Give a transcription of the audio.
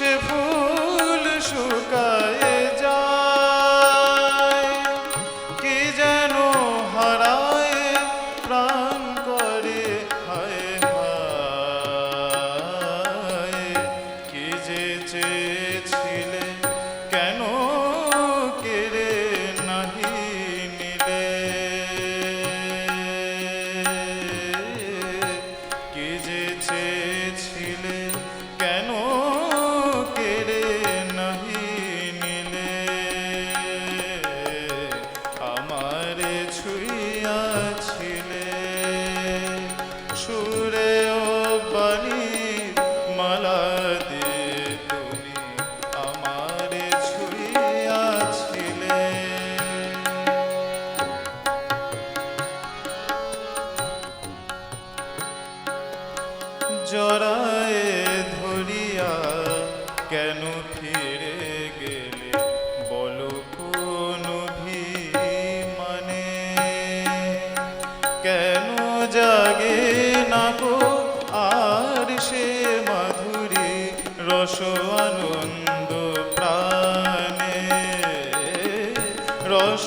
সে ফুল শুকায়। আমায় ধরিয়া কেন ফিরে গেলে? বলো কোন মানে কেন জাগে না গো আর সে মাধুরী প্রাণে? রস